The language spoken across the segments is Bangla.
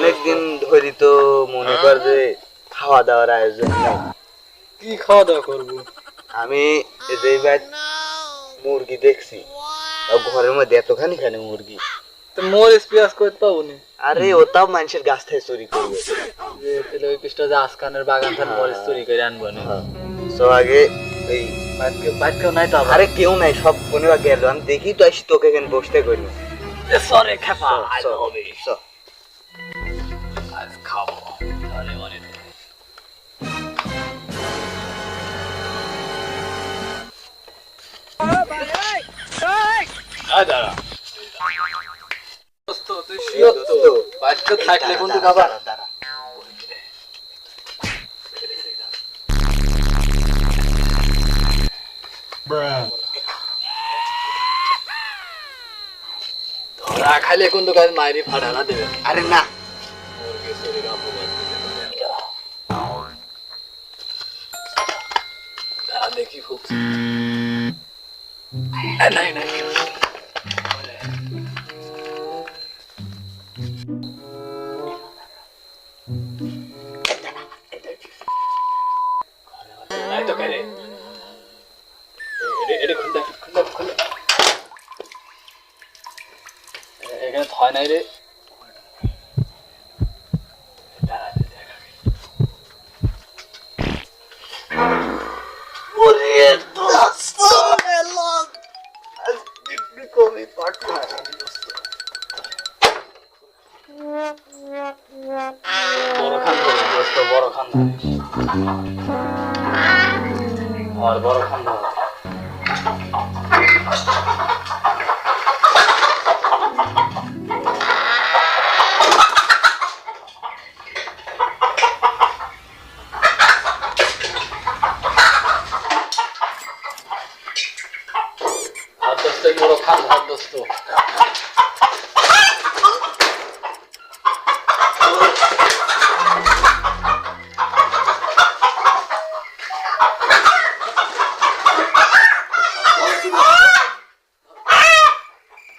অনেকদিন ধরি তো মনে কর যে খাওয়া দাওয়ার আয়োজন নাই। কি খাওয়া দাওয়া করব? আমি এই যে মুরগি দেখছি। ঘরের মধ্যে এতখানি খানি মুরগি। তো মরিচ পেঁয়াজ করতে পাবো নি? আরে ওটাও মানুষের গাছ থেকে চুরি করবে। তাহলে ওই পিসটা যে আসকানের বাগান থেকে মরিচ চুরি করে আনব না। তো আগে এই কেউ নাই তো আরে কেউ নাই সব কোনেবা গেল আমি দেখি তো আসি তোকে এখানে বসতে করি। সরে খেপা হবে। দোস্ত তুই শিওর তো বাচ্চা থাকলে কিন্তু বাবা দাঁড়া, দাঁড়া। ধরা খাইলে কিন্তু কাজ মাইরি ফাড়ানা দেবে? আরে না। দাঁড়া দেখি নাই নাই। কেন এটা এটা খুলদা খুলদা খুলদা এখানে থয় নাই রে। বড় খান বড় খান ধরে আর বড় খান ধরে হাত দোস্ত বড় খান হাত দোস্ত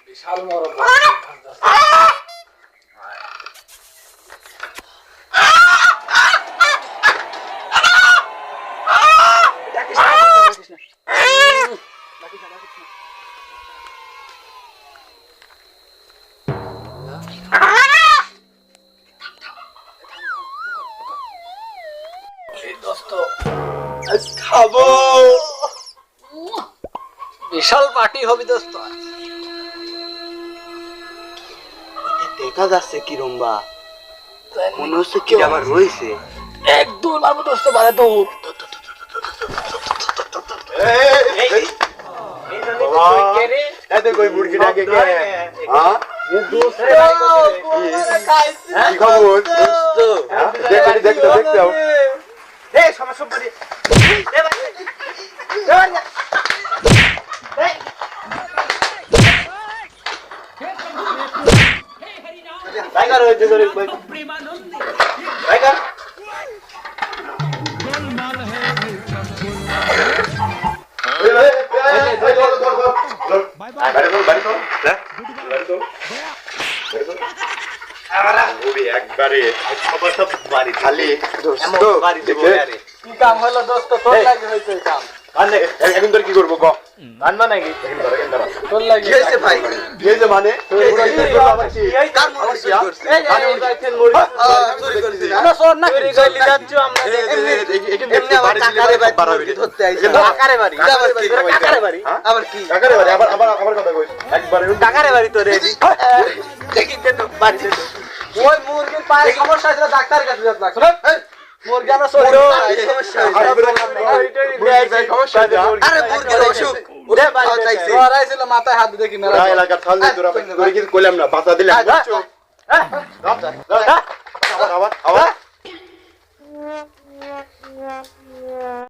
বিশাল বড় খান দোস্ত দোস্ত খাব। বিশাল পার্টি হবে দোস্ত। দেখা যাচ্ছে কিরম বা মনে হচ্ছে কি আবার রয়েছে। একদম মারবো দোস্ত বারে তো দেখো মুরগিটাকে হ্যাঁ হ্যাঁ? হয়েছে ধরে টাইগার বাড়ি বাড়ি হ্যাঁ বাড়ি বাড়ি ওরে একবারে সব বাড়ি খালি দোস্ত কি কাম হলো দোস্ত? তোর লাগে হয়েছে কাম। এখন তোর কি করব ক আনবা নাকি ধর তোর লাগে ভাই কি মানে মনে না? না হ্যাঁ? ওই মুরগির পায়ে সমস্যা ছিল ডাক্তারের কাছে যেতে লাগছে মাথায় হাত দেখি না এলাকার থাল দিয়ে কিন্তু কইলাম না বাতা দিলাম। আবার আবার। আবার